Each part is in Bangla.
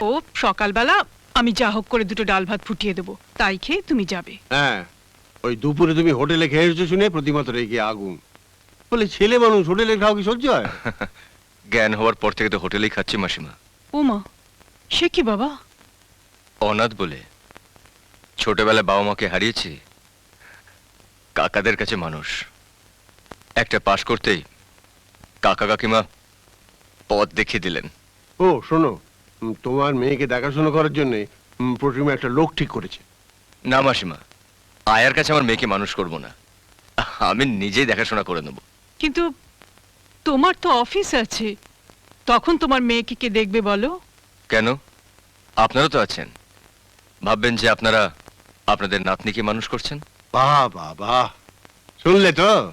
ও সকালবেলা আমি যা হোক করে দুটো ডাল ভাত ফুটিয়ে দেবো। তাই খেয়ে তুমি যাবে। হ্যাঁ ওই দুপুরে তুমি হোটেলে খেয়ে এসেছ শুনে প্রতিমা তো রেগে আগুন। বলে ছেলে মানুষ হোটেলে খাও কি সহ্য হয়? জ্ঞান হওয়ার পর থেকে তো হোটেলেই খাচ্ছি মাসিমা। ওমা সে কি বাবা? অনাথ বলে। ছোটবেলায় বাবা মাকে হারিয়েছি। কাকাদের কাছে মানুষ। একটা পাশ করতেই কাকা কাকিমা পথ দেখিয়ে দিলেন। ও শোনো তোমার মেয়েকে দেখাশোনা করার জন্য প্রতিমা একটা লোক ঠিক করেছে। না মাসিমা আয়ার কাছে আমার মেয়েকে মানুষ করব না। আমি নিজেই দেখাশোনা করে নেব। কিন্তু তোমার তো অফিস আছে। তখন তোমার মেয়েকে কে দেখবে বলো? কেন? আপনারা তো আছেন। ভাববেন যে আপনারা আপনাদের নাতনিকে মানুষ করছেন? বাহ বাহ বাহ। শুনলে তো?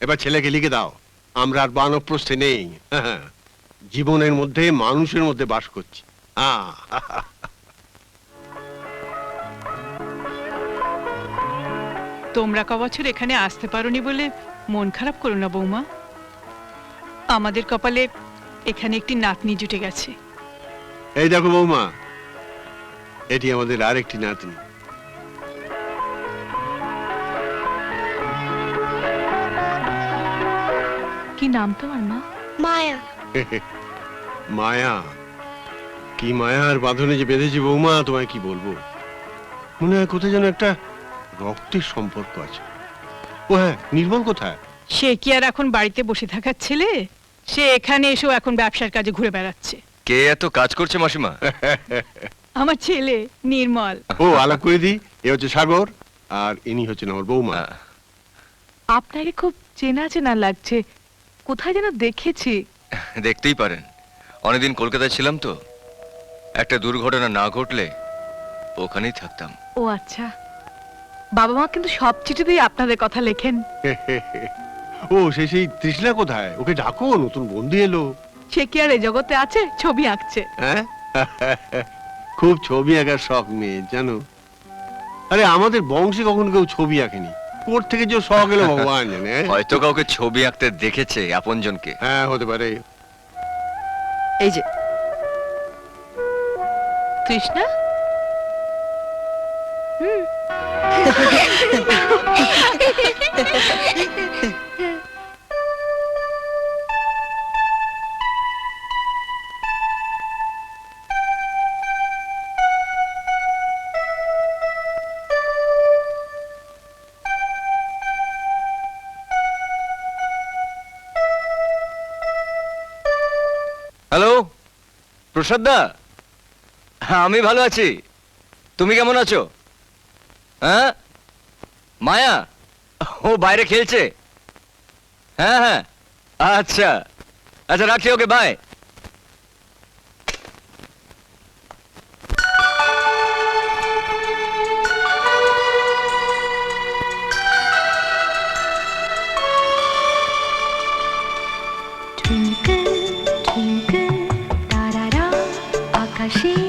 এবার ছেলেকে লিখে দাও। আমরা আর বানপ্রস্থে নেই। হ্যাঁ, জীবনের মধ্যে মানুষের মধ্যে বাস করছি। তোমরা ক বছর এখানে আসতে পারোনি বলে মন খারাপ করো না বৌমা। আমাদের কপালে এখানে একটি নাতনি জুটে গেছে। এই দেখো বৌমা এটি আমাদের আরেকটি নাতনি। কি নাম তোমার মা? মায়া। মায়া কি মায়ার বাঁধনে যে বেঁধেছি বৌমা তোমায় কি বলব? মনে হয় কোথায় যেন একটা রক্তের সম্পর্ক আছে। ও হ্যাঁ নির্মল কোথায়? সে কি আর এখন বাড়িতে বসে থাকার ছেলে? সে এখানে এসেও এখন ব্যবসার কাজে ঘুরে বেড়াচ্ছে। কে এত কাজ করছে মাসিমা? আমার ছেলে নির্মল। ও আলাপ করে দিই। এ হচ্ছে সাগর আর ইনি হচ্ছেন আমার বৌমা। আপনাকে খুব চেনা চেনা লাগছে। কোথায় যেন দেখেছি। দেখতেই পারেন। অনেকদিন কলকাতায় ছিলাম তো। একটা দুর্ঘটনা না ঘটলে ওখানেই থাকতাম। ও আচ্ছা। বাবা মা কিন্তু সব চিঠিতেই আপনাদের কথা লেখেন। ও সে সেই তৃষ্ণা কোথায়? ওকে ডাকো নতুন বন্ধু এলো। সে কি আর এ জগতে আছে? ছবি আঁকছে। হ্যাঁ? খুব ছবি আঁকার শখ মেয়ে জানো? আরে আমাদের বংশে কখনো কেউ ছবি আঁকেনি। কোর থেকে যে সহ গেল ভগবান জানে হ্যাঁ? হয়তো কাউকে ছবি আঁকতে দেখেছে আপনজনকে। হ্যাঁ হতে পারে। এই যে। তৃষ্ণা? হ্যালো প্রসাদ দা? হ্যাঁ আমি ভালো আছি। তুমি কেমন আছো? হ্যাঁ? মায়া? ও, বাইরে খেলছে। হ্যাঁ হ্যাঁ। আচ্ছা। আচ্ছা রাখি ওকে বাই আকাশে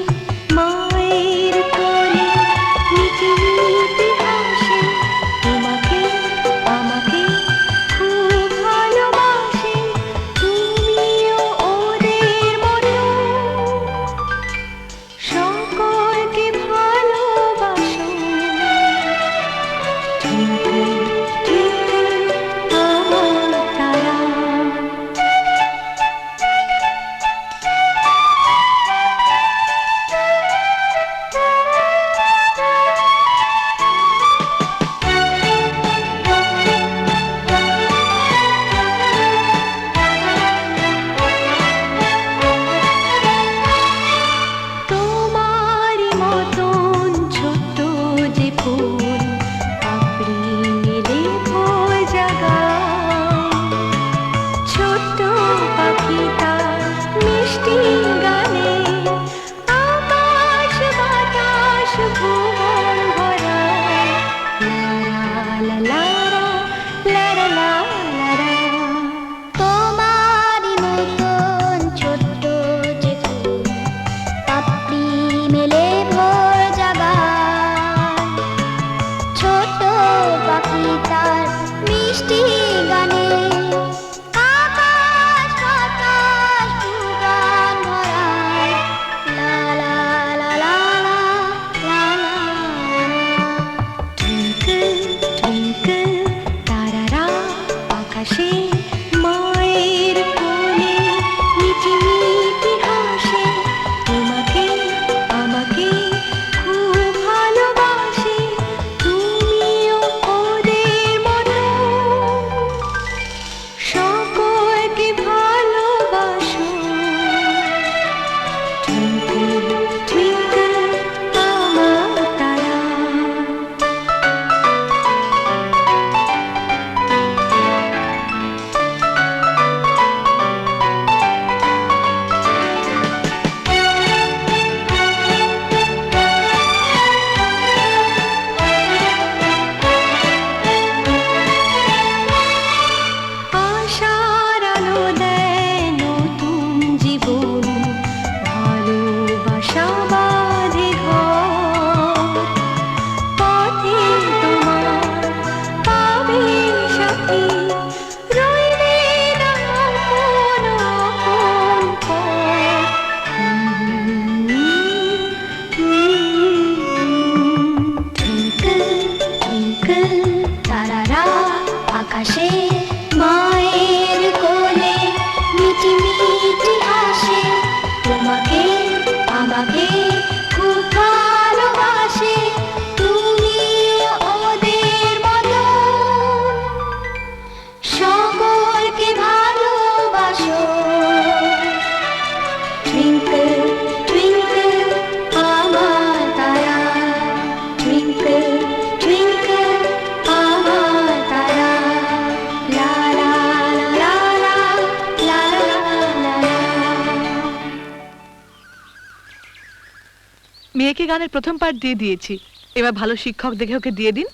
মেয়েকে গানের প্রথম পার্ট দিয়ে দিয়েছি। এবার ভালো শিক্ষক দেখে ওকে দিয়ে দিন।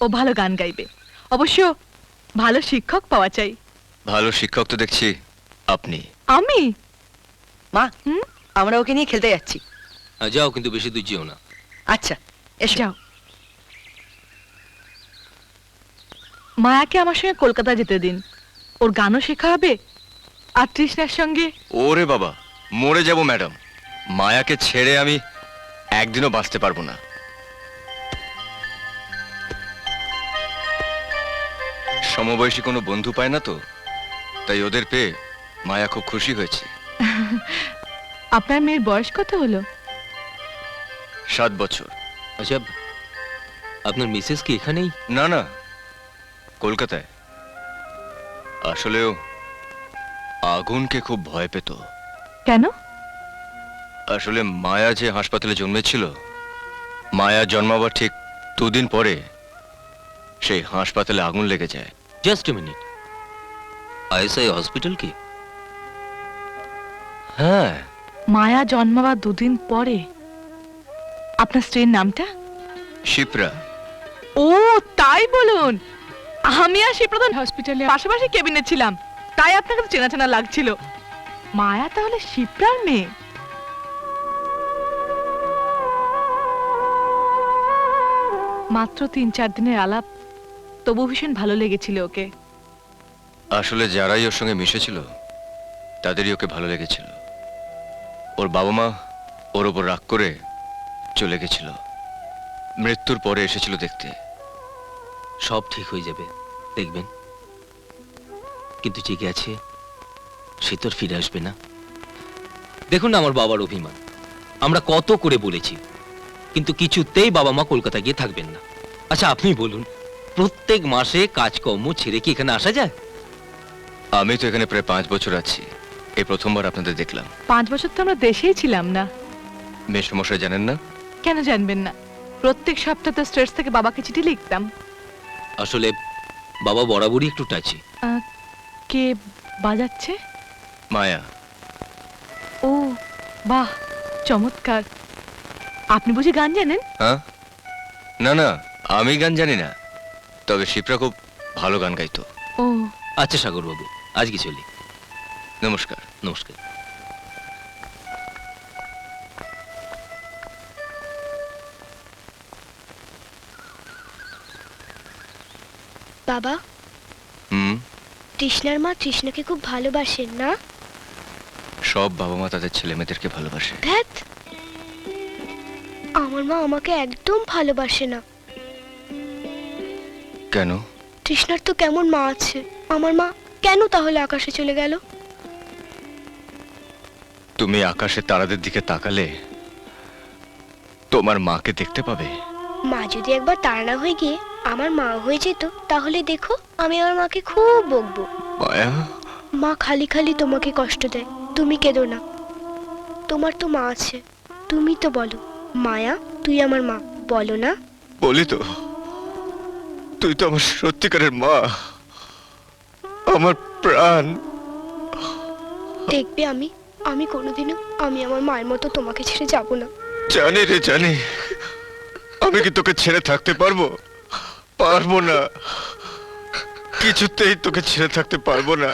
ও ভালো গান গাইবে। অবশ্য ভালো শিক্ষক পাওয়া চাই। ভালো শিক্ষক তো দেখছি আপনি। আমি? মা হুম? আমরা ওকে নিয়ে খেলতে যাচ্ছি। যাও কিন্তু বেশি দূর যেও না। আচ্ছা এসো। যাও। মায়াকে আমার সঙ্গে কলকাতা যেতে দিন। ওর গানও শেখা হবে। আর তৃষ্ণার সঙ্গে ওরে বাবা মরে যাব ম্যাডাম। মায়াকে ছেড়ে আমি একদিনও বাঁচতে পারব না। সমবয়সী কোনো বন্ধু পায় না তো তাই ওদের পেয়ে মায়া খুব খুশি হয়েছে। আপনার মেয়ের বয়স কত হলো? সাত বছর। আচ্ছা আপনার মিসেস কি এখানেই? না না কলকাতায়। আসলেও আগুনকে খুব ভয় পেত। কেন? আসলে মায়া যে হাসপাতালে জন্মেছিল মায়া জন্মাবার ঠিক দুদিন পরে সেই হাসপাতালে আগুন লেগে যায়। জাস্ট মিনিট আইএসআই হসপিটাল কি? হ্যাঁ। মায়া জন্মাবার দুদিন পরে। আপনার স্ত্রীর নামটা? শিপ্রা। ও তাই বলুন। আমি আর সেই প্রধান হসপিটালে পাশাপাশি কেবিনে ছিলাম। তাই আপনাকে চেনা চেনা লাগছিল। মায়া তাহলে শিপ্রার মেয়ে। মাত্র তিন চার দিনের আলাপ তবু ভীষণ ভালো লেগেছিল ওকে। আসলে যারাই ওর সঙ্গে মিশেছিল তাদেরই ওকে ভালো লেগেছিল। ওর বাবা মা ওর ওপর রাগ করে চলে গেছিল। মৃত্যুর পরে এসেছিল দেখতে। সব ঠিক হয়ে যাবে দেখবেন। কিন্তু জেগে আছে সে তোর ফিরে আসবে না। দেখুন না আমার বাবার অভিমান। আমরা কত করে বলেছি কিন্তু কিছুতেই বাবা মা কলকাতা গিয়ে থাকবেন না। আচ্ছা আপনি বলুন প্রত্যেক মাসে কাজকর্ম ছেড়ে কি এখানে আসা যায়? আমি তো এখানে প্রায় পাঁচ বছর আছি। এই প্রথমবার আপনাদের দেখলাম। পাঁচ বছর তো আমরা দেশেই ছিলাম না। মেসমশাই জানেন না? কেন জানবেন না? প্রত্যেক সপ্তাহে তো স্টেটস থেকে বাবাকে চিঠি লিখতাম। আসলে বাবা বরাবরই একটু টাচি আহ, কে বাজাচ্ছে? মায়া। ও বাহ চমৎকার। আপনি বুঝি গান জানেন? হ্যাঁ? না না আমি গান জানি না। তবে শিপ্রা খুব ভালো গান গাইতো। ও। আচ্ছা সাগরবাবু আজকে চলি। নমস্কার। নমস্কার। বাবা? হুম? তৃষ্ণার মা তৃষ্ণাকে খুব ভালোবাসেন না? সব বাবা মা তাদের ছেলে মেয়েদেরকে ভালোবাসে। ধ্যাত আমার মা আমাকে একদম ভালোবাসে না। কেন? তৃষ্ণার তো কেমন মা আছে। আমার মা কেন তাহলে আকাশে চলে গেল? তুমি আকাশে তারাদের দিকে তাকালে তোমার মাকে দেখতে পাবে। মা যদি একবার তার না হয়ে গিয়ে আমার মা হয়ে যেত তাহলে দেখো আমি আমার মাকে খুব বকবো। মায়া? মা খালি খালি তোমাকে কষ্ট দেয় তুমি কেঁদো না। তোমার তো মা আছে তুমি তো বলো। মায়া তুই আমার মা বলো না। বলি তো তুই তো আমার সত্যিকারের মা। আমার প্রাণ। দেখবে আমি আমি কোনোদিনও আমি আমার মায়ের মতো তোমাকে ছেড়ে যাব না। জানি রে জানি। আমি কি তোকে ছেড়ে থাকতে পারব? পারব না। কিছুতেই তোকে ছেড়ে থাকতে পারব না।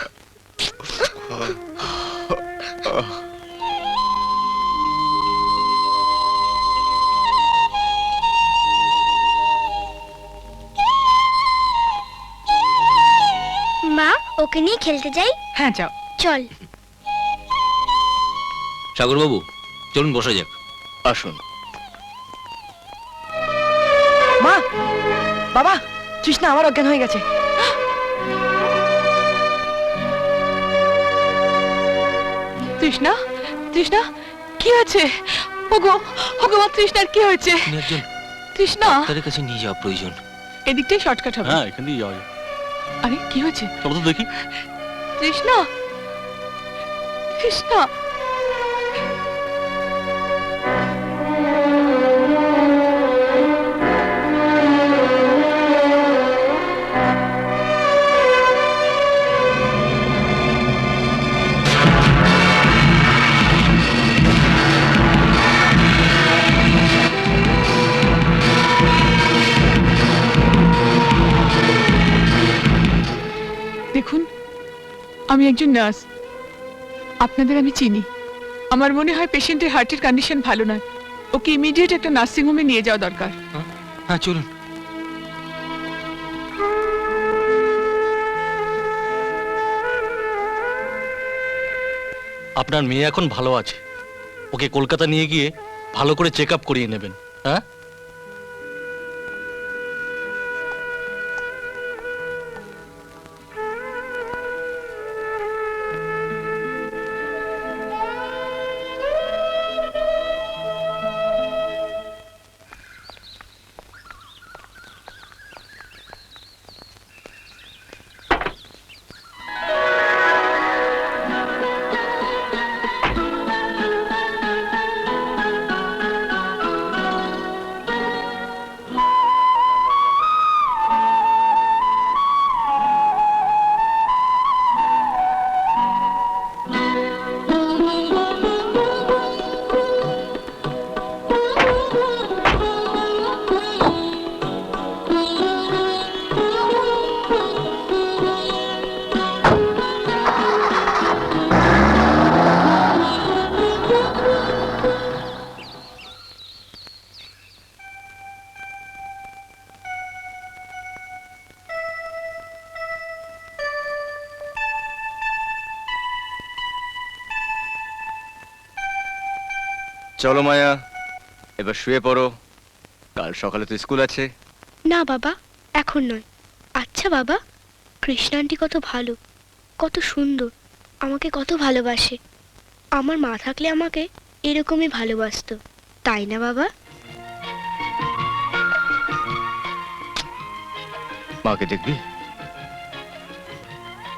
ওকে নিয়ে খেলতে যাই? হ্যাঁ যাও। চল। সাগরবাবু চলুন বসা যাক। আসুন। মা! বাবা তৃষ্ণা আমার অজ্ঞান হয়ে গেছে। তৃষ্ণা তৃষ্ণা কি আছে ওগো ওগো আমার তৃষ্ণার কি হয়েছে? একজন তৃষ্ণা! ডাক্তারের কাছে নিয়ে যাওয়া প্রয়োজন। এদিকটাই শর্টকাট হবে। হ্যাঁ এখান দিয়ে যাওয়া যায় আরে কি হয়েছে? চলো তো দেখি। কৃষ্ণ তৃষ্ণা! আমি একজন নার্স। আপনাদের আমি চিনি। আমার মনে হয় পেশেন্টের হার্টের কন্ডিশন ভালো নয়। ওকে ইমিডিয়েট একটা নার্সিংহোমে নিয়ে যাওয়া দরকার। হ্যাঁ চলুন। আপনার মেয়ে এখন ভালো আছে। ওকে কলকাতা নিয়ে গিয়ে ভালো করে চেক আপ করিয়ে নেবেন। হ্যাঁ? চলো মায়া এবার শুয়ে পড়ো। কাল সকালে তো স্কুল আছে। না বাবা এখন নয়। আচ্ছা বাবা কৃষ্ণান্টি কত ভালো কত সুন্দর আমাকে কত ভালোবাসে। আমার মা থাকলে আমাকে এরকমই ভালোবাসতো তাই না বাবা? মাকে দেখবি?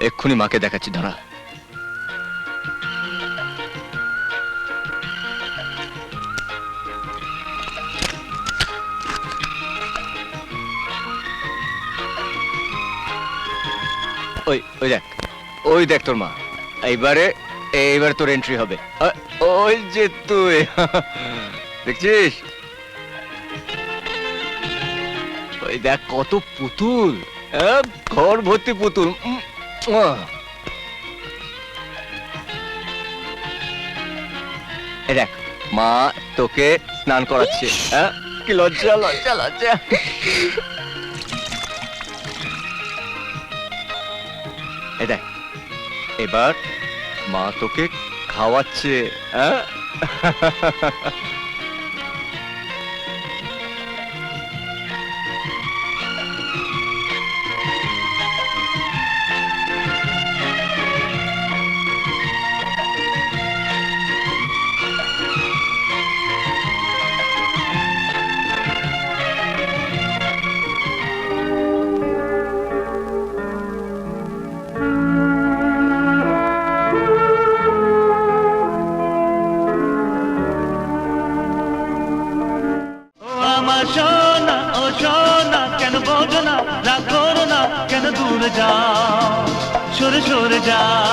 এক্ষুনি মাকে দেখাচ্ছি দাঁড়া ওই ওই দেখ ওই দেখ তোর মা। এইবারে এইবারে তোর এন্ট্রি হবে। ওই যে তুই। দেখছিস? ওই দেখ, কত পুতুল। ঘর ভর্তি পুতুল। দেখ, মা তোকে স্নান করাচ্ছে। হ্যাঁ কি লজ্জা লজ্জা লজ্জা। দেখ এবার মা তোকে খাওয়াচ্ছে হ্যাঁ কেন